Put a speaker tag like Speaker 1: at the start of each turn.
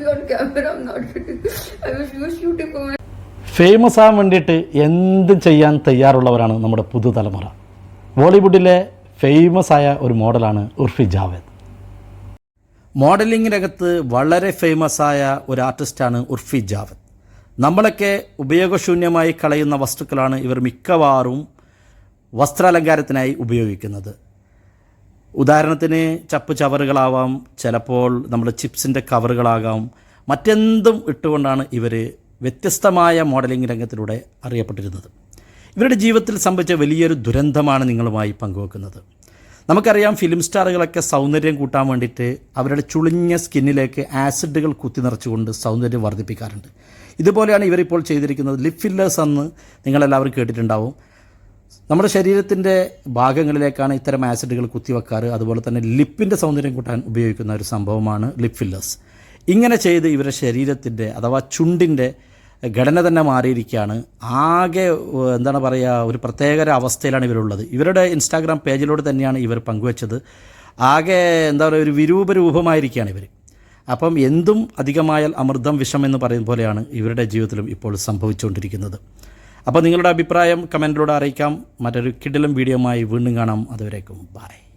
Speaker 1: be on camera. I'm not. I
Speaker 2: famous ആകാൻ വേണ്ടിയിട്ട് എന്ത് ചെയ്യാൻ തയ്യാറുള്ളവരാണ് നമ്മുടെ പുതുതലമുറ ബോളിവുഡിലെ ഫേമസ് ആയ ഒരു മോഡലാണ് ഉർഫി ജാവേദ് മോഡലിംഗ് രംഗത്ത് വളരെ ഫേമസ് ആയ ഒരു ആർട്ടിസ്റ്റാണ് ഉർഫി ജാവേദ് നമ്മളൊക്കെ ഉപയോഗശൂന്യമായി കളയുന്ന വസ്തുക്കളാണ് ഇവർ മിക്കവാറും വസ്ത്രാലങ്കാരത്തിനായി ഉപയോഗിക്കുന്നത് ഉദാഹരണത്തിന് ചപ്പ് ചവറുകളാവാം ചിലപ്പോൾ നമ്മുടെ ചിപ്സിന്റെ കവറുകളാകാം. മറ്റെന്തും ഇട്ടുകൊണ്ടാണ് ഇവർ വ്യത്യസ്തമായ മോഡലിംഗ് രംഗത്തിലൂടെ അറിയപ്പെട്ടിരുന്നത്. ഇവരുടെ ജീവിതത്തിൽ സംഭവിച്ച വലിയൊരു ദുരന്തമാണ് നിങ്ങളുമായി പങ്കുവെക്കുന്നത്. നമുക്കറിയാം ഫിലിം സ്റ്റാറുകളൊക്കെ സൗന്ദര്യം കൂട്ടാൻ വേണ്ടിയിട്ട് അവരുടെ ചുളിഞ്ഞ സ്കിന്നിലേക്ക് ആസിഡുകൾ കുത്തി നിറച്ചുകൊണ്ട് സൗന്ദര്യം വർദ്ധിപ്പിക്കാറുണ്ട്. ഇതുപോലെയാണ് ഇവരിപ്പോൾ ചെയ്തിരിക്കുന്നത്. ലിപ് ഫില്ലേഴ്സ് എന്ന് നിങ്ങളെല്ലാവരും കേട്ടിട്ടുണ്ടാവും. നമ്മുടെ ശരീരത്തിന്റെ ഭാഗങ്ങളിലേക്കാണ് ഇത്തരം ആസിഡുകൾ കുത്തിവെക്കാറ്. അതുപോലെ തന്നെ ലിപ്പിന്റെ സൗന്ദര്യം കൂട്ടാൻ ഉപയോഗിക്കുന്ന ഒരു സംഭവമാണ് ലിപ് ഫില്ലേഴ്സ് ഇങ്ങനെ ചെയ്ത് ഇവരുടെ ശരീരത്തിന്റെ അഥവാ ചുണ്ടിന്റെ ഘടന തന്നെ മാറിയിരിക്കുകയാണ്. ആകെ എന്താണ് പറയുക ഒരു പ്രത്യേക അവസ്ഥയിലാണ് ഇവരുള്ളത്. ഇവരുടെ ഇൻസ്റ്റാഗ്രാം പേജിലൂടെ തന്നെയാണ് ഇവർ പങ്കുവച്ചത്. ആകെ എന്താ പറയുക ഒരു വിരൂപ രൂപമായിരിക്കുകയാണ് ഇവർ അപ്പം എന്തും അധികമായാൽ അമൃതം വിഷം എന്ന് പറയുന്ന പോലെയാണ് ഇവരുടെ ജീവിതത്തിലും ഇപ്പോൾ സംഭവിച്ചുകൊണ്ടിരിക്കുന്നത്. അപ്പോൾ നിങ്ങളുടെ അഭിപ്രായം കമന്റിലൂടെ അറിയിക്കാം. മറ്റൊരു കിടിലം വീഡിയോയുമായി വീണ്ടും കാണാം. അതുവരേക്കും. ബായ്